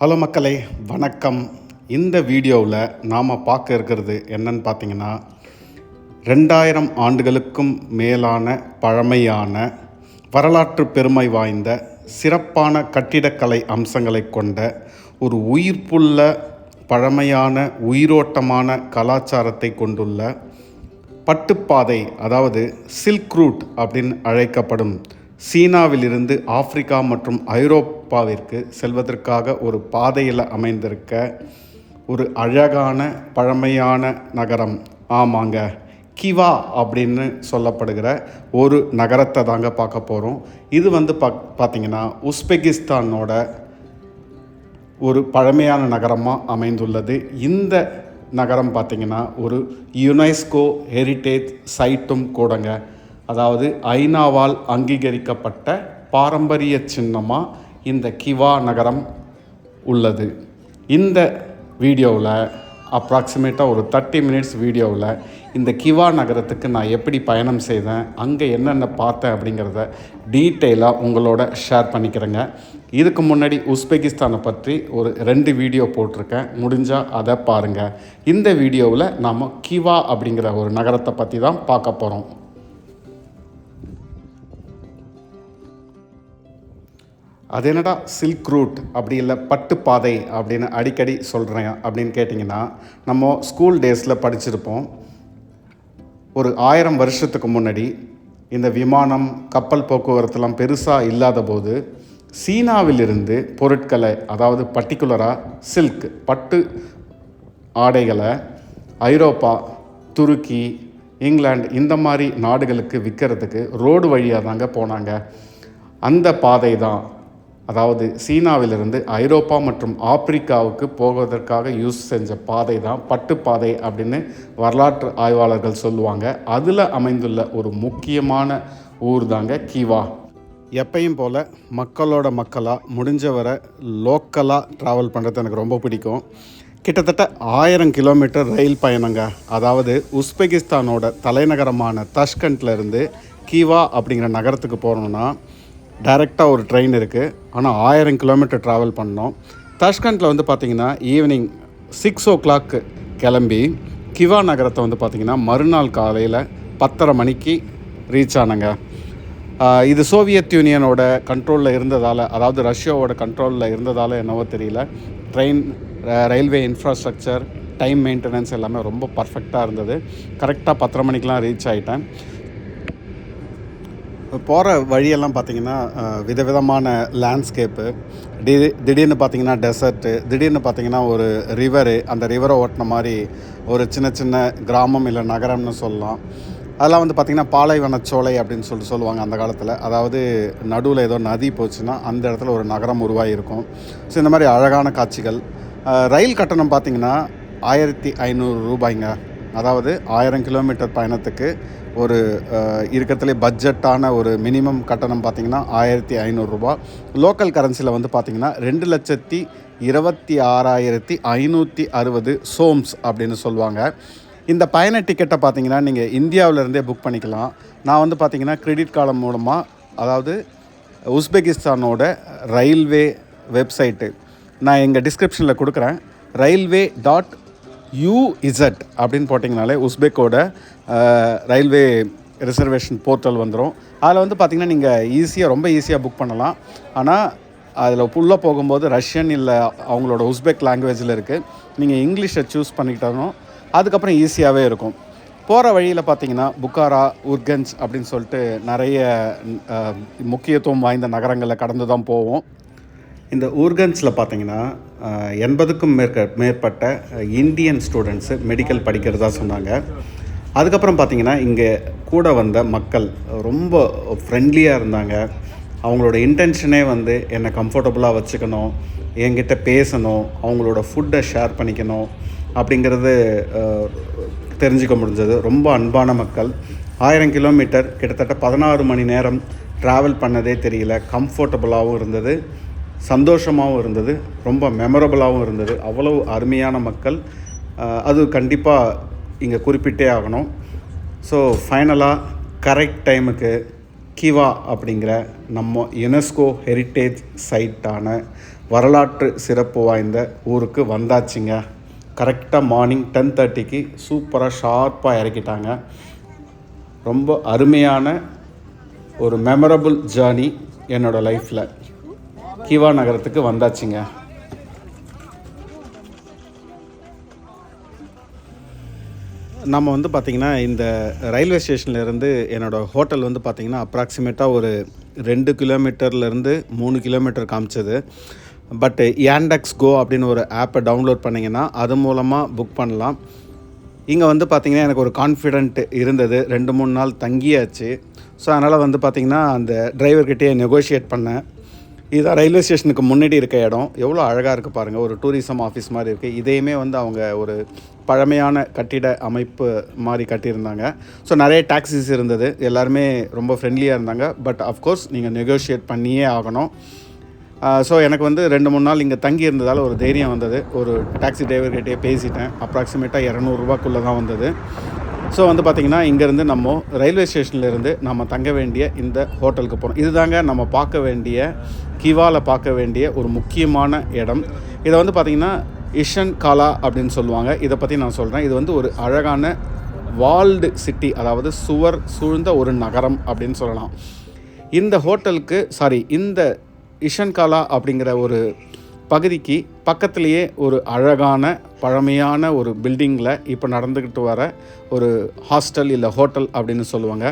Hello மக்களே வணக்கம். இந்த வீடியோவில் நாம் பார்க்க இருக்கிறது என்னன்னு பார்த்தீங்கன்னா ரெண்டாயிரம் ஆண்டுகளுக்கும் மேலான பழமையான வரலாற்று பெருமை வாய்ந்த சிறப்பான கட்டிடக்கலை அம்சங்களை கொண்ட ஒரு உயிர்ப்புள்ள பழமையான உயிரோட்டமான கலாச்சாரத்தை கொண்டுள்ள பட்டுப்பாதை அதாவது சில்க் ரூட் அப்படின்னு அழைக்கப்படும் சீனாவிலிருந்து ஆப்பிரிக்கா மற்றும் ஐரோப்பாவிற்கு செல்வதற்காக ஒரு பாதையில் அமைந்திருக்க ஒரு அழகான பழமையான நகரம். ஆமாங்க. கிவா அப்படின்னு சொல்லப்படுகிற ஒரு நகரத்தை தாங்க பார்க்க போகிறோம் இது வந்து பா பார்த்திங்கன்னா உஸ்பெகிஸ்தானோட ஒரு பழமையான நகரமாக அமைந்துள்ளது. இந்த நகரம் பார்த்திங்கன்னா ஒரு யுனெஸ்கோ ஹெரிட்டேஜ் சைட்டும் கூடங்க. அதாவது ஐநாவால் அங்கீகரிக்கப்பட்ட பாரம்பரிய சின்னமாக இந்த கிவா நகரம் உள்ளது. இந்த வீடியோவில் அப்ராக்சிமேட்டாக ஒரு தேர்ட்டி மினிட்ஸ் வீடியோவில் இந்த கிவா நகரத்துக்கு நான் எப்படி பயணம் செய்தேன் அங்கே என்னென்ன பார்த்தேன் அப்படிங்கிறத டீட்டெயிலாக உங்களோட ஷேர் பண்ணிக்கிறேங்க. இதுக்கு முன்னாடி உஸ்பெகிஸ்தானை பற்றி ஒரு ரெண்டு வீடியோ போட்டிருக்கேன். முடிஞ்சால் அதை பாருங்கள் இந்த வீடியோவில் நாம் கிவா அப்படிங்கிற ஒரு நகரத்தை பற்றி தான் பார்க்க போகிறோம் அது என்னடா சில்க் ரூட் அப்படி இல்லை பட்டுப்பாதை அப்படின்னு அடிக்கடி சொல்கிறேன் அப்படின்னு கேட்டிங்கன்னா நம்ம ஸ்கூல் டேஸில் படிச்சிருப்போம். ஒரு ஆயிரம் வருஷத்துக்கு முன்னாடி இந்த விமானம் கப்பல் போக்குவரத்துலாம் பெருசாக இல்லாத போது சீனாவிலிருந்து பொருட்களை அதாவது பர்டிகுலராக சில்க் பட்டு ஆடைகளை ஐரோப்பா துருக்கி இங்கிலாந்து இந்த மாதிரி நாடுகளுக்கு விற்கிறதுக்கு ரோடு வழியாக தாங்க போனாங்க. அந்த பாதை தான் அதாவது சீனாவிலிருந்து ஐரோப்பா மற்றும் ஆப்பிரிக்காவுக்கு போவதற்காக யூஸ் செஞ்ச பாதை தான் பட்டுப்பாதை அப்படின்னு வரலாற்று ஆய்வாளர்கள் சொல்லுவாங்க. அதில் அமைந்துள்ள ஒரு முக்கியமான ஊர் தாங்க கீவா. எப்பையும் போல் மக்களோட மக்களாக முடிஞ்ச வரை லோக்கலாக ட்ராவல் பண்ணுறது எனக்கு ரொம்ப பிடிக்கும். கிட்டத்தட்ட ஆயிரம் கிலோமீட்டர் ரயில் பயணங்க. அதாவது உஸ்பெகிஸ்தானோட தலைநகரமான தஷ்கண்ட்லேருந்து கீவா அப்படிங்கிற நகரத்துக்கு போகணுன்னா டைரெக்டாக ஒரு ட்ரெயின் இருக்குது ஆனால் ஆயிரம் கிலோமீட்டர் ட்ராவல் பண்ணோம். தஷ்கண்டில் வந்து பார்த்திங்கன்னா ஈவினிங் சிக்ஸ் ஓ கிளாக்கு கிளம்பி கிவா நகரத்தை வந்து பார்த்திங்கன்னா மறுநாள் காலையில் பத்தரை மணிக்கு ரீச் ஆனங்க. இது சோவியத் யூனியனோட கண்ட்ரோலில் இருந்ததால் அதாவது ரஷ்யாவோட கண்ட்ரோலில் இருந்ததால் என்னவோ தெரியல. Train railway infrastructure time maintenance எல்லாமே ரொம்ப பர்ஃபெக்டாக இருந்தது. கரெக்டாக பத்தரை மணிக்கெலாம் ரீச் ஆகிட்டேன் போகிற வழியெல்லாம் பார்த்திங்கன்னா விதவிதமான லேண்ட்ஸ்கேப்பு டி திடீர்னு பார்த்தீங்கன்னா டெசர்ட்டு திடீர்னு பார்த்திங்கன்னா ஒரு ரிவரு அந்த ரிவரை ஓட்டின மாதிரி ஒரு சின்ன சின்ன கிராமம் இல்லை நகரம்னு சொல்லலாம். அதெல்லாம் வந்து பார்த்திங்கன்னா பாலைவனச்சோலை அப்படின்னு சொல்லிட்டு சொல்லுவாங்க அந்த காலத்தில். அதாவது நடுவில் ஏதோ நதி போச்சுன்னா அந்த இடத்துல ஒரு நகரம் உருவாகியிருக்கும் ஸோ இந்த மாதிரி அழகான காட்சிகள். ரயில் கட்டணம் பார்த்திங்கன்னா ஆயிரத்தி ஐநூறு ரூபாய்ங்க. அதாவது ஆயிரம் கிலோமீட்டர் பயணத்துக்கு ஒரு இருக்கிறதுலே பட்ஜெட்டான ஒரு மினிமம் கட்டணம் பார்த்திங்கன்னா ஆயிரத்தி ஐநூறுரூபா லோக்கல் கரன்சியில் வந்து பார்த்திங்கன்னா ரெண்டு லட்சத்தி இருபத்தி ஆறாயிரத்தி ஐநூற்றி அறுபது சோம்ஸ் அப்படின்னு சொல்லுவாங்க. இந்த பயண டிக்கெட்டை பார்த்தீங்கன்னா நீங்கள் இந்தியாவிலேருந்தே புக் பண்ணிக்கலாம். நான் வந்து பார்த்திங்கன்னா கிரெடிட் கார்டு மூலமாக அதாவது உஸ்பெகிஸ்தானோட ரயில்வே வெப்சைட்டு நான் எங்கள் டிஸ்கிரிப்ஷனில் கொடுக்குறேன். ரயில்வே டாட் யூஇசட் அப்படின்னு போட்டிங்கனாலே உஸ்பெக்கோட ரயில்வே ரிசர்வேஷன் போர்ட்டல் வந்துடும் அதில் வந்து பார்த்திங்கன்னா நீங்கள் ஈஸியாக ரொம்ப ஈஸியாக புக் பண்ணலாம். ஆனால் அதில் உள்ளே போகும்போது ரஷ்யன் இல்லை அவங்களோட உஸ்பெக் லாங்குவேஜில் இருக்குது நீங்கள் இங்கிலீஷை சூஸ் பண்ணிக்கிட்டாலும் அதுக்கப்புறம் ஈஸியாகவே இருக்கும். போகிற வழியில் பார்த்தீங்கன்னா புக்காரா உர்கஞ்ச் அப்படின்னு சொல்லிட்டு நிறைய முக்கியத்துவம் வாய்ந்த நகரங்களில் கடந்து தான் போவோம். இந்த ஊர்கன்ஸில் பார்த்தீங்கன்னா எண்பதுக்கும் மேற்க மேற்பட்ட இந்தியன் ஸ்டூடெண்ட்ஸு மெடிக்கல் படிக்கிறதா சொன்னாங்க. அதுக்கப்புறம் பார்த்தீங்கன்னா இங்கே கூட வந்த மக்கள் ரொம்ப ஃப்ரெண்ட்லியாக இருந்தாங்க. அவங்களோட இன்டென்ஷனே வந்து என்னை கம்ஃபர்டபுளாக வச்சுக்கணும் என்கிட்ட பேசணும் அவங்களோட ஃபுட்டை ஷேர் பண்ணிக்கணும் அப்படிங்கிறது தெரிஞ்சுக்க முடிஞ்சது. ரொம்ப அன்பான மக்கள். ஆயிரம் கிலோமீட்டர் கிட்டத்தட்ட பதினாறு மணி நேரம் ட்ராவல் பண்ணதே தெரியல. கம்ஃபர்டபுளாகவும் இருந்தது. சந்தோஷமாகவும் இருந்தது ரொம்ப மெமரபுளாகவும் இருந்தது. அவ்வளவு அருமையான மக்கள். அது கண்டிப்பாக இங்கே குறிப்பிட்டே ஆகணும். ஸோ ஃபைனலாக கரெக்ட் டைமுக்கு கிவா அப்படிங்கிற நம்ம யுனெஸ்கோ ஹெரிட்டேஜ் சைட்டான வரலாற்று சிறப்பு வாய்ந்த ஊருக்கு வந்தாச்சுங்க. கரெக்டாக மார்னிங் டென் தேர்ட்டிக்கு சூப்பராக ஷார்ப்பாக இறக்கிட்டாங்க. ரொம்ப அருமையான ஒரு மெமரபுள் ஜேர்னி என்னோடய லைஃப்பில் கிவா நகரத்துக்கு வந்தாச்சுங்க. நம்ம வந்து பார்த்திங்கன்னா இந்த ரயில்வே ஸ்டேஷன்லேருந்து என்னோடய ஹோட்டல் வந்து பார்த்திங்கன்னா அப்ராக்சிமேட்டாக ஒரு ரெண்டு கிலோமீட்டர்லேருந்து மூணு கிலோமீட்டர் காமிச்சது. பட் ஏண்டெக்ஸ் கோ அப்படின்னு ஒரு ஆப்பை டவுன்லோட் பண்ணிங்கன்னா அது மூலமாக புக் பண்ணலாம். இங்கே வந்து பார்த்திங்கன்னா எனக்கு ஒரு கான்ஃபிடென்ட் இருந்தது. ரெண்டு மூணு நாள் தங்கியாச்சு. ஸோ அதனால் வந்து பார்த்திங்கன்னா அந்த டிரைவர்கிட்டே நெகோஷியேட் பண்ணேன். இதுதான் ரயில்வே ஸ்டேஷனுக்கு முன்னாடி இருக்க இடம். எவ்வளோ அழகாக இருக்குது பாருங்கள் ஒரு டூரிசம் ஆஃபீஸ் மாதிரி இருக்குது இதையுமே வந்து அவங்க ஒரு பழமையான கட்டிட அமைப்பு மாதிரி கட்டியிருந்தாங்க. ஸோ நிறைய டாக்ஸிஸ் இருந்தது. எல்லாருமே ரொம்ப ஃப்ரெண்ட்லியாக இருந்தாங்க. பட் அஃப்கோர்ஸ் நீங்கள் நெகோஷியேட் பண்ணியே ஆகணும். ஸோ எனக்கு வந்து ரெண்டு மூணு நாள் இங்கே தங்கி இருந்ததால் ஒரு தைரியம் வந்தது. ஒரு டாக்ஸி டிரைவர்கிட்டயே பேசிட்டேன். அப்ராக்சிமேட்டாக இரநூறுபாக்குள்ளே தான் வந்தது. ஸோ வந்து பார்த்திங்கன்னா இங்கேருந்து நம்ம ரயில்வே ஸ்டேஷன்லேருந்து நம்ம தங்க வேண்டிய இந்த ஹோட்டலுக்கு போகிறோம் இதுதாங்க நம்ம பார்க்க வேண்டிய கிவாவில் பார்க்க வேண்டிய ஒரு முக்கியமான இடம். இதை வந்து பார்த்திங்கன்னா இஷன் காலா அப்படின்னு சொல்லுவாங்க. இதை பற்றி நான் சொல்கிறேன் இது வந்து ஒரு அழகான வால்டு சிட்டி அதாவது சுவர் சூழ்ந்த ஒரு நகரம் அப்படின்னு சொல்லலாம். இந்த ஹோட்டலுக்கு சாரி இந்த இஷன்காலா அப்படிங்கிற ஒரு பகுதிக்கு பக்கத்துலேயே ஒரு அழகான பழமையான ஒரு பில்டிங்கில் இப்போ நடந்துக்கிட்டு வர ஒரு ஹாஸ்டல் இல்லை ஹோட்டல் அப்படின்னு சொல்லுவாங்க.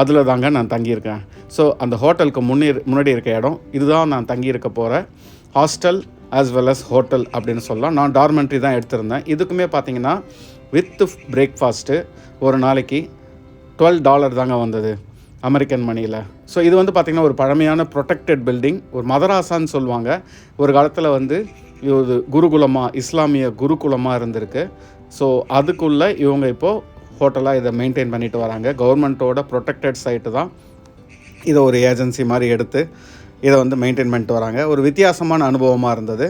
அதில் தாங்க நான் தங்கியிருக்கேன். ஸோ அந்த ஹோட்டலுக்கு முன்னே முன்னாடி இருக்க இடம். இதுதான் நான் தங்கியிருக்க போகிற hostel as well as hotel அப்படின்னு சொல்லலாம். நான் டார்மெண்ட்ரி தான் எடுத்திருந்தேன். இதுக்குமே பார்த்தீங்கன்னா வித் பிரேக்ஃபாஸ்ட்டு ஒரு நாளைக்கு டுவெல் டாலர் தாங்க வந்தது அமெரிக்கன் மணியில் ஸோ இது வந்து பார்த்திங்கன்னா ஒரு பழமையான ப்ரொடெக்டட் பில்டிங் ஒரு மதராசான்னு சொல்லுவாங்க. ஒரு காலத்தில் வந்து இது குருகுலமாக இஸ்லாமிய குருகுலமாக இருந்திருக்கு. ஸோ அதுக்குள்ளே இவங்க இப்போது ஹோட்டலாக இதை மெயின்டைன் பண்ணிட்டு வராங்க. கவர்மெண்ட்டோட ப்ரொடெக்டட் சைட்டு தான். இதை ஒரு ஏஜென்சி மாதிரி எடுத்து இதை வந்து மெயின்டைன் பண்ணிட்டு வராங்க. ஒரு வித்தியாசமான அனுபவமாக இருந்தது.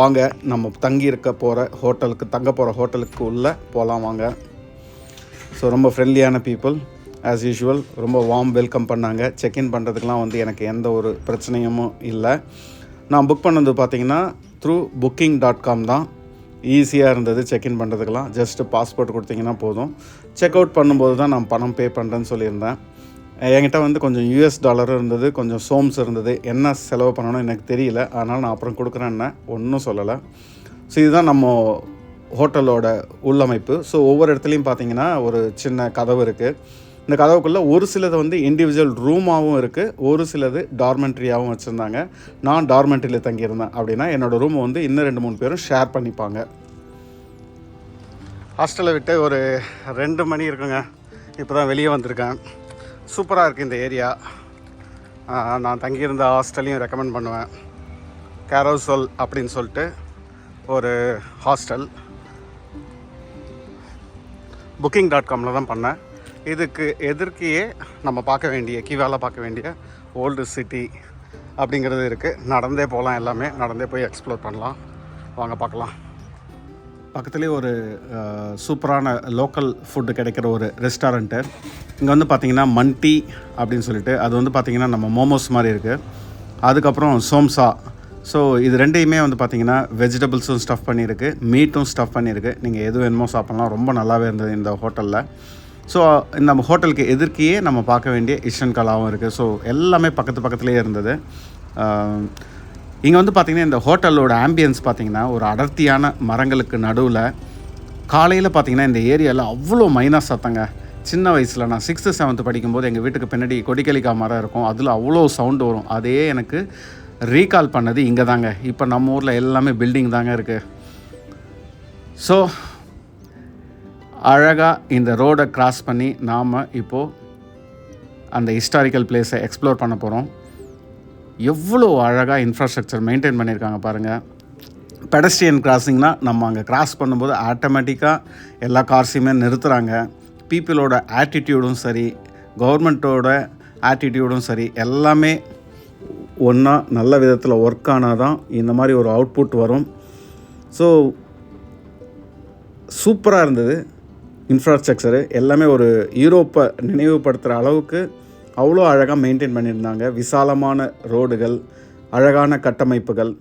வாங்க நம்ம தங்கி இருக்க போகிற ஹோட்டலுக்கு தங்க போகிற ஹோட்டலுக்கு உள்ளே போகலாம் வாங்க. ஸோ ரொம்ப ஃப்ரெண்ட்லியான பீப்புள் ஆஸ் யூஷுவல் ரொம்ப வார்ம் வெல்கம் பண்ணாங்க. செக்இன் பண்ணுறதுக்கெலாம் வந்து எனக்கு எந்த ஒரு பிரச்சனையும் இல்லை. நான் புக் பண்ணது பார்த்திங்கன்னா த்ரூ புக்கிங் டாட் காம் தான் ஈஸியாக இருந்தது செக்இன் பண்ணுறதுக்கெலாம் ஜஸ்ட்டு பாஸ்போர்ட் கொடுத்தீங்கன்னா போதும். செக் அவுட் பண்ணும்போது தான் நான் பணம் பே பண்ணுறேன்னு சொல்லியிருந்தேன். என்கிட்ட வந்து கொஞ்சம் யூஎஸ் டாலரும் இருந்தது கொஞ்சம் சோம்ஸ் இருந்தது. என்ன செலவு பண்ணணும் எனக்கு தெரியல. அதனால் நான் அப்புறம் கொடுக்குறேன்னு ஒன்றும் சொல்லலை. ஸோ இதுதான் நம்ம ஹோட்டலோட உள்ளமைப்பு. ஸோ ஒவ்வொரு இடத்துலையும் பார்த்தீங்கன்னா ஒரு சின்ன கதவு இருக்குது இந்த கதவுக்குள்ளே ஒரு சிலது வந்து இண்டிவிஜுவல் ரூமாகவும் இருக்குது ஒரு சிலது டார்மெண்ட்ரியாகவும் வச்சுருந்தாங்க. நான் டார்மெண்ட்ரியில் தங்கியிருந்தேன் அப்படின்னா என்னோடய ரூமை வந்து இன்னும் ரெண்டு மூணு பேரும் ஷேர் பண்ணிப்பாங்க. ஹாஸ்டலை விட்டு ஒரு ரெண்டு மணி இருக்குங்க. இப்போ தான் வெளியே வந்திருக்கேன். சூப்பராக இருக்குது இந்த ஏரியா நான் தங்கியிருந்த ஹாஸ்டலையும் ரெக்கமெண்ட் பண்ணுவேன். கேரோசோல் அப்படின்னு சொல்லிட்டு ஒரு ஹாஸ்டல் புக்கிங் டாட் காமில் தான் பண்ணேன். இதுக்கு எதிர்க்கையே நம்ம பார்க்க வேண்டிய கிவால பார்க்க வேண்டிய ஓல்டு சிட்டி அப்படிங்கிறது இருக்குது நடந்தே போகலாம் எல்லாமே. நடந்தே போய் எக்ஸ்ப்ளோர் பண்ணலாம். வாங்க பார்க்கலாம். பக்கத்துலேயே ஒரு சூப்பரான லோக்கல் ஃபுட்டு கிடைக்கிற ஒரு ரெஸ்டாரண்ட்டு இங்கே வந்து பார்த்தீங்கன்னா மண்டி அப்படின்னு சொல்லிட்டு அது வந்து பார்த்திங்கன்னா நம்ம மோமோஸ் மாதிரி இருக்குது அதுக்கப்புறம் சோம்சா. ஸோ இது ரெண்டையுமே வந்து பார்த்திங்கன்னா வெஜிடபிள்ஸும் ஸ்டஃப் பண்ணியிருக்கு. மீட்டும் ஸ்டஃப் பண்ணியிருக்கு. நீங்கள் எது வேணுமோ சாப்பிட்லாம். ரொம்ப நல்லாவே இருந்தது இந்த ஹோட்டலில் ஸோ நம்ம ஹோட்டலுக்கு எதிர்க்கையே நம்ம பார்க்க வேண்டிய இஷன் கலாவும் இருக்குது ஸோ எல்லாமே பக்கத்து பக்கத்துலேயே இருந்தது. இங்கே வந்து பார்த்திங்கன்னா இந்த ஹோட்டலோட ஆம்பியன்ஸ் பார்த்திங்கன்னா ஒரு அடர்த்தியான மரங்களுக்கு நடுவில் காலையில் பார்த்திங்கன்னா இந்த ஏரியாவில் அவ்வளோ மைனஸ் சத்தங்க சின்ன வயசில் நான் சிக்ஸ்த்து செவன்த்து படிக்கும்போது எங்கள் வீட்டுக்கு பின்னாடி கொடிக்கலிக்கா மரம் இருக்கும். அதில் அவ்வளோ சவுண்டு வரும். அதே எனக்கு ரீகால் பண்ணது இங்கே தாங்க இப்போ நம்ம ஊரில் எல்லாமே பில்டிங் தாங்க இருக்குது ஸோ அழகாக இந்த ரோடை கிராஸ் பண்ணி நாம் இப்போது அந்த ஹிஸ்டாரிக்கல் பிளேஸை எக்ஸ்ப்ளோர் பண்ண போகிறோம் எவ்வளோ அழகாக இன்ஃப்ராஸ்ட்ரக்சர் மெயின்டைன் பண்ணியிருக்காங்க பாருங்கள் பெடஸ்ட்ரியன் கிராசிங்னால் நம்ம அங்கே கிராஸ் பண்ணும்போது ஆட்டோமேட்டிக்காக எல்லா கார்ஸையுமே நிறுத்துகிறாங்க பீப்புளோட ஆட்டிடியூடும் சரி கவர்மெண்ட்டோட ஆட்டிடியூடும் சரி எல்லாமே ஒன்றா நல்ல விதத்தில் ஒர்க் ஆனால் தான் இந்த மாதிரி ஒரு அவுட்புட் வரும். ஸோ சூப்பராக இருந்தது. இன்ஃப்ராஸ்ட்ரக்சரு எல்லாமே ஒரு யூரோப்பை நினைவுபடுத்துகிற அளவுக்கு அவ்வளோ அழகாக மெயின்டைன் பண்ணியிருந்தாங்க. விசாலமான ரோடுகள் அழகான கட்டமைப்புகள்.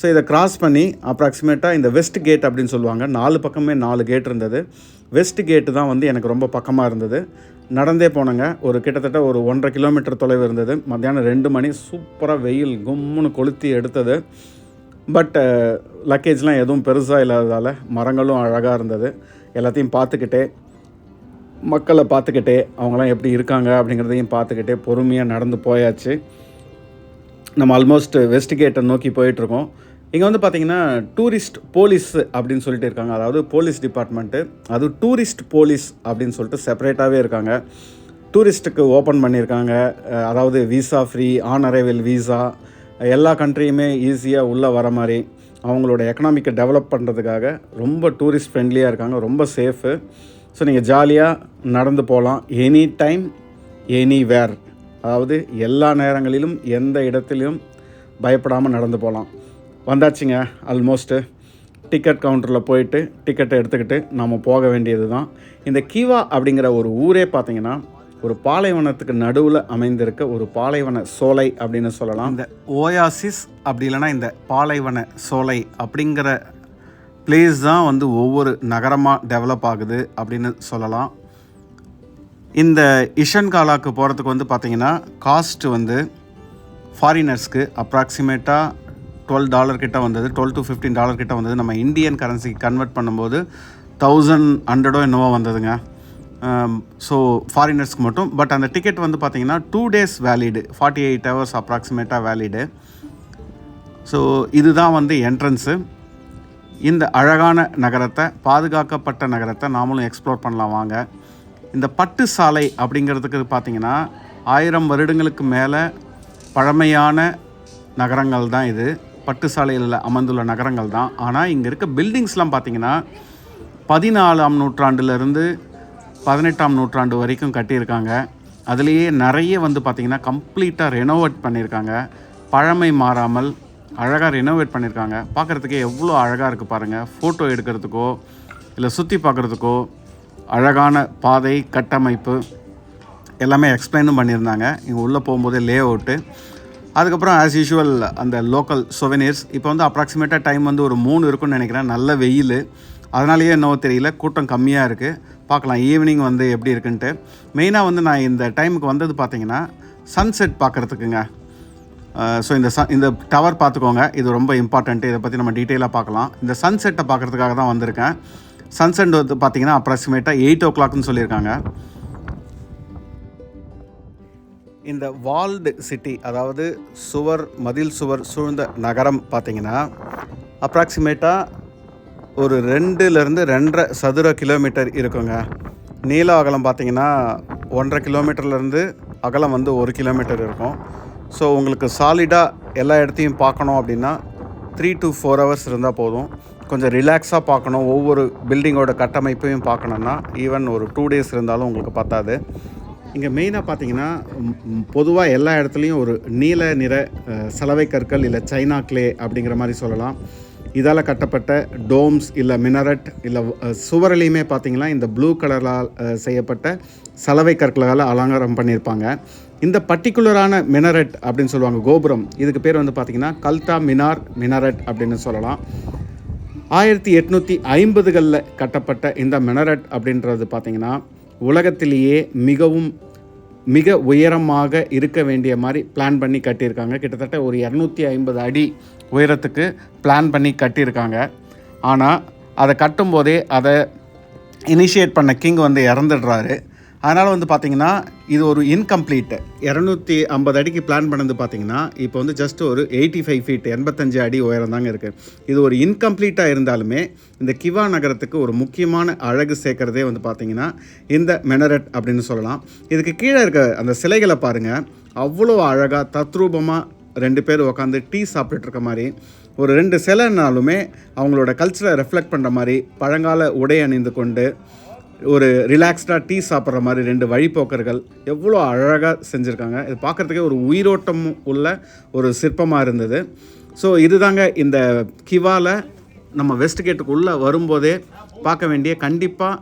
ஸோ இதை கிராஸ் பண்ணி அப்ராக்சிமேட்டாக இந்த வெஸ்ட் கேட் அப்படின்னு சொல்லுவாங்க. நாலு பக்கமே நாலு கேட் இருந்தது. வெஸ்ட் கேட்டு தான் வந்து எனக்கு ரொம்ப பக்கமாக இருந்தது. நடந்தே போனேங்க. ஒரு கிட்டத்தட்ட ஒரு ஒன்றரை கிலோமீட்டர் தொலைவு இருந்தது. மத்தியானம் ரெண்டு மணி சூப்பராக வெயில் கும்முன்னு கொளுத்தி எடுத்தது. பட் லக்கேஜ்லாம் எதுவும் பெருசாக இல்லாததால் மரங்களும் அழகாக இருந்தது. எல்லாத்தையும் பார்த்துக்கிட்டே மக்களை பார்த்துக்கிட்டே அவங்களாம் எப்படி இருக்காங்க அப்படிங்கிறதையும் பார்த்துக்கிட்டே பொறுமையாக நடந்து போயாச்சு. நம்ம ஆல்மோஸ்ட் வெஸ்ட் கேட்டை நோக்கி போயிட்டுருக்கோம். இங்கே வந்து பார்த்திங்கன்னா டூரிஸ்ட் போலீஸ் அப்படின்னு சொல்லிட்டு இருக்காங்க. அதாவது போலீஸ் டிபார்ட்மெண்ட்டு அது டூரிஸ்ட் போலீஸ் அப்படின்னு சொல்லிட்டு செப்பரேட்டாகவே இருக்காங்க. டூரிஸ்ட்டுக்கு ஓப்பன் பண்ணியிருக்காங்க. அதாவது visa free on arrival visa எல்லா கண்ட்ரியுமே ஈஸியாக உள்ளே வர மாதிரி. அவங்களோட எக்கனாமிக்கை டெவலப் பண்ணுறதுக்காக ரொம்ப டூரிஸ்ட் ஃப்ரெண்ட்லியாக இருக்காங்க ரொம்ப சேஃபு ஸோ நீங்கள் ஜாலியாக நடந்து போகலாம் எனி டைம் எனி வேர் அதாவது எல்லா நேரங்களிலும் எந்த இடத்துலையும் பயப்படாமல் நடந்து போகலாம் வந்தாச்சுங்க ஆல்மோஸ்ட்டு டிக்கெட் கவுண்டரில் போயிட்டு டிக்கெட்டை எடுத்துக்கிட்டு நம்ம போக வேண்டியது தான் இந்த கீவா அப்படிங்கிற ஒரு ஊரே பார்த்தீங்கன்னா ஒரு பாலைவனத்துக்கு நடுவில் அமைந்திருக்க ஒரு பாலைவன சோலை அப்படின்னு சொல்லலாம். இந்த ஓயாசிஸ் அப்படி இல்லைன்னா இந்த பாலைவன சோலை அப்படிங்கிற பிளேஸ் தான் வந்து ஒவ்வொரு நகரமாக டெவலப் ஆகுது அப்படின்னு சொல்லலாம். இந்த இஷன்காலாக்கு போகிறதுக்கு வந்து பார்த்தீங்கன்னா காஸ்ட் வந்து ஃபாரினர்ஸ்க்கு அப்ராக்சிமேட்டாக டுவெல் டாலர் கிட்ட வந்தது டுவெல் டு ஃபிஃப்டீன் டாலர் கிட்ட வந்தது. நம்ம இந்தியன் கரன்சிக்கு கன்வெர்ட் பண்ணும்போது தௌசண்ட் ஹண்ட்ரடோ என்னவோ வந்ததுங்க. Um, ஸோ ஃபாரினர்ஸ்க்கு மட்டும் பட் அந்த டிக்கெட் வந்து பார்த்தீங்கன்னா two days valid forty eight hours அப்ராக்சிமேட்டாக வேலிடு ஸோ இதுதான் வந்து என்ட்ரன்ஸு இந்த அழகான நகரத்தை பாதுகாக்கப்பட்ட நகரத்தை நாமளும் எக்ஸ்ப்ளோர் பண்ணலாம் வாங்க. இந்த பட்டு சாலை அப்படிங்கிறதுக்கு பார்த்தீங்கன்னா ஆயிரம் வருடங்களுக்கு மேலே பழமையான நகரங்கள் தான் இது. பட்டு சாலையில் அமர்ந்துள்ள நகரங்கள் தான். ஆனால் இங்கே இருக்க பில்டிங்ஸ்லாம் பார்த்தீங்கன்னா பதினாலாம் நூற்றாண்டுலேருந்து பதினெட்டாம் நூற்றாண்டு வரைக்கும் கட்டியிருக்காங்க. அதுலேயே நிறைய வந்து பார்த்திங்கன்னா கம்ப்ளீட்டாக ரெனோவேட் பண்ணியிருக்காங்க. பழமை மாறாமல் அழகாக ரெனோவேட் பண்ணியிருக்காங்க. பார்க்குறதுக்கே எவ்வளோ அழகாக இருக்குது பாருங்கள் ஃபோட்டோ எடுக்கிறதுக்கோ இல்லை சுற்றி பார்க்குறதுக்கோ அழகான பாதை கட்டமைப்பு எல்லாமே எக்ஸ்பிளைனும் பண்ணியிருந்தாங்க. இங்கே உள்ளே போகும்போதே லே அவுட்டு அதுக்கப்புறம் ஆஸ் யூஷுவல் அந்த லோக்கல் சொவெனியர்ஸ் இப்போ வந்து அப்ராக்சிமேட்டாக டைம் வந்து ஒரு மூணு இருக்கும்னு நினைக்கிறேன். நல்ல வெயில். அதனாலேயே என்னவோ தெரியல கூட்டம் கம்மியாக இருக்குது பார்க்கலாம். ஈவினிங் வந்து எப்படி இருக்குன்ட்டு. மெயினாக வந்து நான் இந்த டைமுக்கு வந்தது பார்த்தீங்கன்னா சன்செட் பார்க்குறதுக்குங்க ஸோ இந்த ச இந்த டவர் பார்த்துக்கோங்க இது ரொம்ப இம்பார்ட்டண்ட்டு இதை பற்றி நம்ம டீட்டெயிலாக பார்க்கலாம். இந்த சன்செட்டை பார்க்குறதுக்காக தான் வந்திருக்கேன். சன்செட் வந்து பார்த்தீங்கன்னா அப்ராக்சிமேட்டாக எயிட் ஓ கிளாக்னு சொல்லியிருக்காங்க. இந்த வால்டு சிட்டி அதாவது சுவர் மதில் சுவர் சூழ்ந்த நகரம் பார்த்தீங்கன்னா அப்ராக்சிமேட்டாக ஒரு ரெண்டுலேருந்து ரெண்டரை சதுர கிலோமீட்டர் இருக்குங்க. நீள அகலம் பார்த்தீங்கன்னா ஒன்றரை கிலோமீட்டர்லேருந்து அகலம் வந்து ஒரு கிலோமீட்டர் இருக்கும். ஸோ உங்களுக்கு சாலிடாக எல்லா இடத்தையும் பார்க்கணும் அப்படின்னா த்ரீ டு ஃபோர் ஹவர்ஸ் இருந்தால் போதும். கொஞ்சம் ரிலாக்ஸாக பார்க்கணும். ஒவ்வொரு பில்டிங்கோட கட்டமைப்பையும் பார்க்கணுன்னா ஈவன் ஒரு டூ டேஸ் இருந்தாலும் உங்களுக்கு பத்தாது. இங்கே மெயினாக பார்த்தீங்கன்னா பொதுவாக எல்லா இடத்துலையும் ஒரு நீல நிற சலவை கற்கள் இல்லை சைனா கிளே அப்படிங்கிற மாதிரி சொல்லலாம். இதால் கட்டப்பட்ட டோம்ஸ் இல்லை மினரட் இல்லை அஹ், சுவரிலையுமே பார்த்தீங்கன்னா இந்த ப்ளூ கலரால் செய்யப்பட்ட சலவை கற்களால் அலங்காரம் பண்ணியிருப்பாங்க இந்த பர்டிகுலரான மினரட் அப்படின்னு சொல்லுவாங்க கோபுரம் இதுக்கு பேர் வந்து பார்த்திங்கன்னா கல்தா மினார் மினரட் அப்படின்னு சொல்லலாம். ஆயிரத்தி எட்நூற்றி ஐம்பதுகளில் கட்டப்பட்ட இந்த மினரட் அப்படின்றது பார்த்திங்கன்னா உலகத்திலேயே மிகவும் மிக உயரமாக இருக்க வேண்டிய மாதிரி பிளான் பண்ணி கட்டியிருக்காங்க. கிட்டத்தட்ட ஒரு இரநூத்தி ஐம்பது அடி உயரத்துக்கு பிளான் பண்ணி கட்டியிருக்காங்க. ஆனால் அதை கட்டும்போதே அதை இனிஷியேட் பண்ண கிங் வந்து இறந்துடுறாரு. அதனால் வந்து பார்த்திங்கன்னா இது ஒரு இன்கம்ப்ளீட்டு இரநூத்தி ஐம்பது அடிக்கு பிளான் பண்ணது பார்த்திங்கன்னா இப்போ வந்து ஜஸ்ட் ஒரு எயிட்டி ஃபைவ் ஃபீட் எண்பத்தஞ்சு அடி உயரம் தாங்க இருக்குது இது ஒரு இன்கம்ப்ளீட்டாக இருந்தாலுமே இந்த கிவா நகரத்துக்கு ஒரு முக்கியமான அழகு சேர்க்குறதே வந்து பார்த்திங்கன்னா இந்த மெனரட் அப்படின்னு சொல்லலாம். இதுக்கு கீழே இருக்க அந்த சிலைகளை பாருங்கள் அவ்வளோ அழகாக தத்ரூபமாக ரெண்டு பேர் உட்காந்து டீ சாப்பிட்டுட்டு இருக்க மாதிரி ஒரு ரெண்டு சிலைனாலுமே அவங்களோட கல்ச்சரை ரெஃப்ளெக்ட் பண்ணுற மாதிரி பழங்கால உடை அணிந்து கொண்டு ஒரு ரிலாக்ஸ்டாக டீ சாப்பிட்ற மாதிரி ரெண்டு வழிப்போக்கர்கள் எவ்வளோ அழகாக செஞ்சுருக்காங்க. இது பார்க்குறதுக்கே ஒரு உயிரோட்டம் உள்ள ஒரு சிற்பமாக இருந்தது. ஸோ இதுதாங்க இந்த கிவால நம்ம வெஸ்ட் கேட்டுக்குள்ளே வரும்போதே பார்க்க வேண்டிய கண்டிப்பாக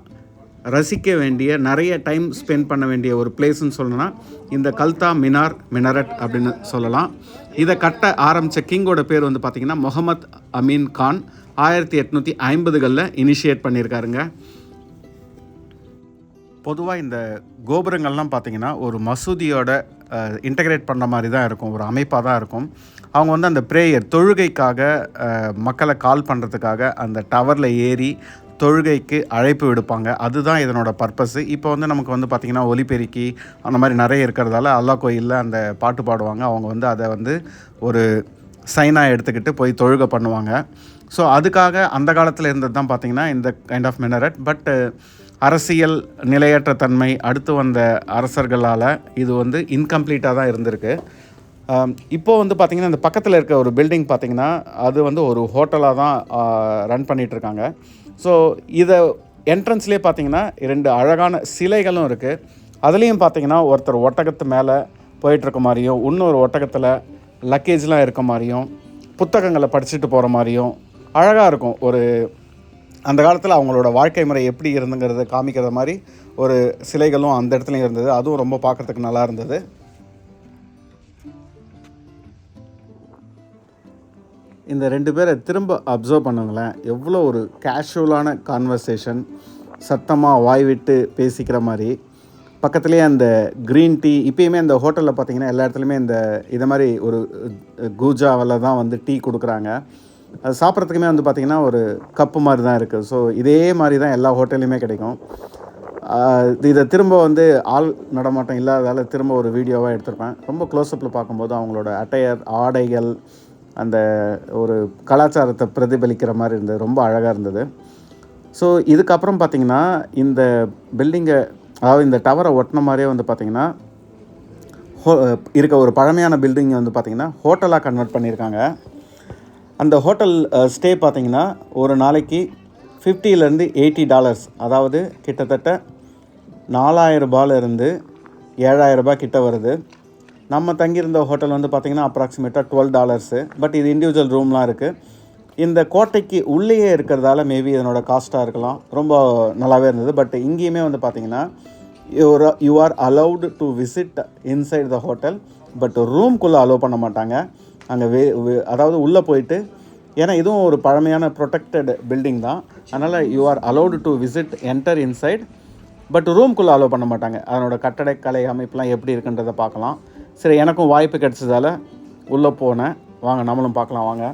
ரசிக்க வேண்டிய நிறைய டைம் ஸ்பெண்ட் பண்ண வேண்டிய ஒரு பிளேஸ்னு சொல்லணும்னா இந்த கல்தா மினார் மினரட் அப்படின்னு சொல்லலாம். இதை கட்ட ஆரம்பித்த கிங்கோட பேர் வந்து பார்த்திங்கன்னா முகமது அமீன் கான். ஆயிரத்தி எட்நூற்றி ஐம்பதுகளில் இனிஷியேட் பண்ணியிருக்காருங்க. பொதுவாக இந்த கோபுரங்கள்லாம் பார்த்தீங்கன்னா ஒரு மசூதியோட இன்டகிரேட் பண்ண மாதிரி தான் இருக்கும். ஒரு அமைப்பாக தான் இருக்கும். அவங்க வந்து அந்த ப்ரேயர் தொழுகைக்காக மக்களை கால் பண்ணுறதுக்காக அந்த டவரில் ஏறி தொழுகைக்கு அழைப்பு விடுப்பாங்க. அதுதான் இதனோட பர்பஸு இப்போ வந்து நமக்கு வந்து பார்த்திங்கன்னா ஒலிபெருக்கி அந்த மாதிரி நிறைய இருக்கிறதால அல்லா கோயிலில் அந்த பாட்டு பாடுவாங்க. அவங்க வந்து அதை வந்து ஒரு சைனாக எடுத்துக்கிட்டு போய் தொழுகை பண்ணுவாங்க. ஸோ அதுக்காக அந்த காலத்தில் இருந்தது தான் பார்த்திங்கன்னா இந்த கைண்ட் ஆஃப் மினரட் பட் அரசியல் நிலையற்ற தன்மை அடுத்து வந்த அரசர்களால் இது வந்து இன்கம்ப்ளீட்டாக தான் இருந்திருக்கு. இப்போது வந்து பார்த்திங்கன்னா இந்த பக்கத்தில் இருக்க ஒரு பில்டிங் பார்த்திங்கன்னா அது வந்து ஒரு ஹோட்டலாக தான் ரன் பண்ணிகிட்ருக்காங்க ஸோ இதை என்ட்ரன்ஸ்லேயே பார்த்தீங்கன்னா ரெண்டு அழகான சிலைகளும் இருக்குது அதுலேயும் பார்த்தீங்கன்னா ஒருத்தர் ஒட்டகத்து மேலே போயிட்டுருக்க மாதிரியும் இன்னொரு ஒட்டகத்தில் லக்கேஜ்லாம் இருக்க மாதிரியும் புத்தகங்களை படிச்சுட்டு போகிற மாதிரியும் அழகாக இருக்கும். ஒரு அந்த காலத்தில் அவங்களோட வாழ்க்கை முறை எப்படி இருந்துங்கிறத காமிக்கிற மாதிரி ஒரு சிலைகளும் அந்த இடத்துலையும் இருந்தது. அதுவும் ரொம்ப பார்க்குறதுக்கு நல்லா இருந்தது. இந்த ரெண்டு பேரை திரும்ப அப்சர்வ் பண்ணுங்களேன். எவ்வளோ ஒரு கேஷுவலான கான்வர்சேஷன் சத்தமாக வாய் விட்டு பேசிக்கிற மாதிரி. பக்கத்துலேயே அந்த க்ரீன் டீ இப்பயுமே அந்த ஹோட்டலில் பார்த்தீங்கன்னா எல்லா இடத்துலையுமே இந்த இதை மாதிரி ஒரு கூஜாவில் தான் வந்து டீ கொடுக்குறாங்க. அது சாப்பிட்றதுக்குமே வந்து பார்த்திங்கன்னா ஒரு கப்பு மாதிரி தான் இருக்குது ஸோ இதே மாதிரி தான் எல்லா ஹோட்டல்லையுமே கிடைக்கும். இதை திரும்ப வந்து ஆள் நடமாட்டம் இல்லாததால் திரும்ப ஒரு வீடியோவாக எடுத்திருப்பேன். ரொம்ப க்ளோஸ்அப்பில் பார்க்கும்போது அவங்களோட அட்டையர் ஆடைகள் அந்த ஒரு கலாச்சாரத்தை பிரதிபலிக்கிற மாதிரி இருந்தது. ரொம்ப அழகாக இருந்தது. ஸோ இதுக்கப்புறம் பார்த்தீங்கன்னா இந்த பில்டிங்கை அதாவது இந்த டவரை ஒட்டின மாதிரியே வந்து பார்த்திங்கன்னா ஹோ இருக்க ஒரு பழமையான பில்டிங்கை வந்து பார்த்திங்கன்னா ஹோட்டலாக கன்வெர்ட் பண்ணியிருக்காங்க. அந்த ஹோட்டல் ஸ்டே பார்த்தீங்கன்னா ஒரு நாளைக்கு ஃபிஃப்டியிலேருந்து எயிட்டி டாலர்ஸ். அதாவது கிட்டத்தட்ட நாலாயிரம் ரூபாயிலிருந்து ஏழாயிரம் ரூபாய் கிட்ட வருது. நம்ம தங்கியிருந்த ஹோட்டல் வந்து பார்த்திங்கன்னா அப்ராக்சிமேட்டாக டுவெல் டாலர்ஸு பட் இது இண்டிவிஜுவல் ரூம்லாம் இருக்குது இந்த கோட்டைக்கு உள்ளேயே இருக்கிறதால மேபி இதனோட காஸ்ட்டாக இருக்கலாம். ரொம்ப நல்லாவே இருந்தது. பட் இங்கேயுமே வந்து பார்த்திங்கன்னா you're you are allowed to visit inside the hotel but ரூம்குள்ளே அலோவ் பண்ண மாட்டாங்க. அங்கே வே வே- அதாவது உள்ளே போயிட்டு ஏன்னா இதுவும் ஒரு பழமையான ப்ரொடெக்டட் பில்டிங் தான். அதனால் you are allowed to visit enter inside but ரூம்குள்ளே அலோவ் பண்ண மாட்டாங்க. அதனோட கட்டடக்கலை அமைப்புலாம் எப்படி இருக்குன்றதை பார்க்கலாம். சரி எனக்கும் வாய்ப்பு கிடைச்சதால உள்ளே போனேன். வாங்க நம்மளும் பார்க்கலாம் வாங்க.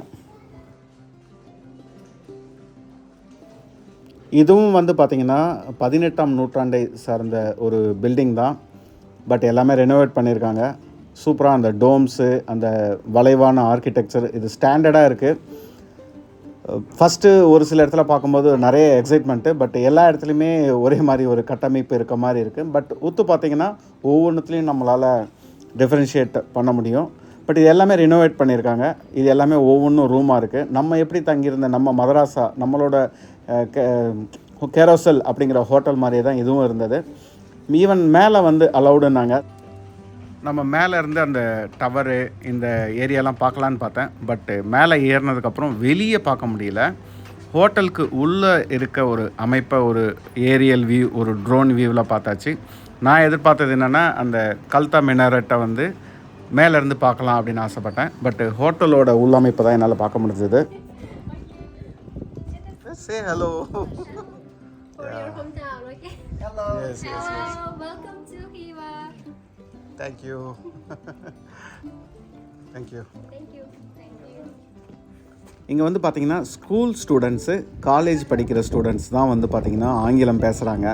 இதுவும் வந்து பார்த்திங்கன்னா பதினெட்டாம் நூற்றாண்டை சார்ந்த ஒரு பில்டிங் தான். பட் எல்லாமே ரெனோவேட் பண்ணியிருக்காங்க. சூப்பராக அந்த டோம்ஸு அந்த வளைவான ஆர்கிடெக்சர் இது ஸ்டாண்டர்டாக இருக்குது ஃபஸ்ட்டு ஒரு சில இடத்துல பார்க்கும்போது நிறைய எக்ஸைட்மெண்ட்டு பட் எல்லா இடத்துலையுமே ஒரே மாதிரி ஒரு கட்டமைப்பு இருக்க மாதிரி இருக்குது பட் ஒத்து பார்த்தீங்கன்னா ஒவ்வொன்றுத்துலேயும் நம்மளால் டிஃப்ரென்ஷியேட் பண்ண முடியும். பட் இது எல்லாமே ரினோவேட் பண்ணியிருக்காங்க. இது எல்லாமே ஒவ்வொன்றும் ரூமாக இருக்குது நம்ம எப்படி தங்கியிருந்த நம்ம மதராசா நம்மளோட கேரோசல் அப்படிங்கிற ஹோட்டல் மாதிரியே தான் இதுவும் இருந்தது. ஈவன் மேலே வந்து அலௌடுன்னாங்க நம்ம மேலே இருந்து அந்த டவரு இந்த ஏரியாலாம் பார்க்கலான்னு பார்த்தேன். பட்டு மேலே ஏறினதுக்கப்புறம் வெளியே பார்க்க முடியல. ஹோட்டலுக்கு உள்ளே இருக்க ஒரு அமைப்பை ஒரு ஏரியல் வியூ ஒரு ட்ரோன் வியூவில் பார்த்தாச்சு. நான் எதிர்பார்த்தது என்னென்னா அந்த கல்தா மினாரட்டை வந்து மேலே இருந்து பார்க்கலாம் அப்படின்னு ஆசைப்பட்டேன். பட் ஹோட்டலோட உள்ளமைப்பை தான் என்னால் பார்க்க முடிஞ்சது. Say hello. Thank you thank you Thank you. Thank you. இங்கே வந்து பார்த்தீங்கன்னா ஸ்கூல் ஸ்டூடெண்ட்ஸு காலேஜ் படிக்கிற ஸ்டூடெண்ட்ஸ் தான் வந்து பார்த்திங்கன்னா ஆங்கிலம் பேசுகிறாங்க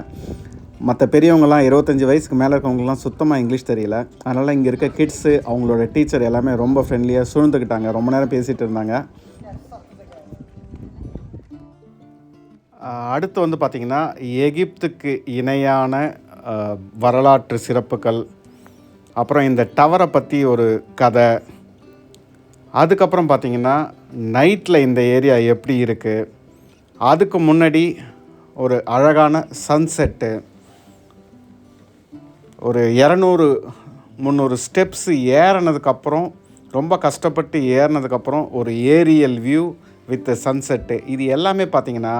மற்ற பெரியவங்கலாம் இருபத்தஞ்சி வயசுக்கு மேலே இருக்கவங்கலாம் சுத்தமாக இங்கிலீஷ் தெரியல. அதனால் இங்கே இருக்க கிட்ஸு அவங்களோட டீச்சர் எல்லாமே ரொம்ப ஃப்ரெண்ட்லியாக சூழ்ந்துக்கிட்டாங்க ரொம்ப நேரம் பேசிகிட்டு இருந்தாங்க. அடுத்து வந்து பார்த்திங்கன்னா எகிப்துக்கு இணையான வரலாற்று சிறப்புகள் அப்புறம் இந்த டவரை பற்றி ஒரு கதை அதுக்கப்புறம் பார்த்தீங்கன்னா நைட்டில் இந்த ஏரியா எப்படி இருக்குது அதுக்கு முன்னாடி ஒரு அழகான சன்செட்டு ஒரு இரநூறு முந்நூறு ஸ்டெப்ஸ் ஏறினதுக்கப்புறம் ரொம்ப கஷ்டப்பட்டு ஏறினதுக்கப்புறம் ஒரு ஏரியல் வியூ வித் சன்செட்டு இது எல்லாமே பார்த்திங்கன்னா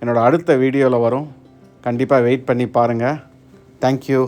என்னோடய அடுத்த வீடியோவில் வரும். கண்டிப்பாக வெயிட் பண்ணி பாருங்கள் தேங்க்யூ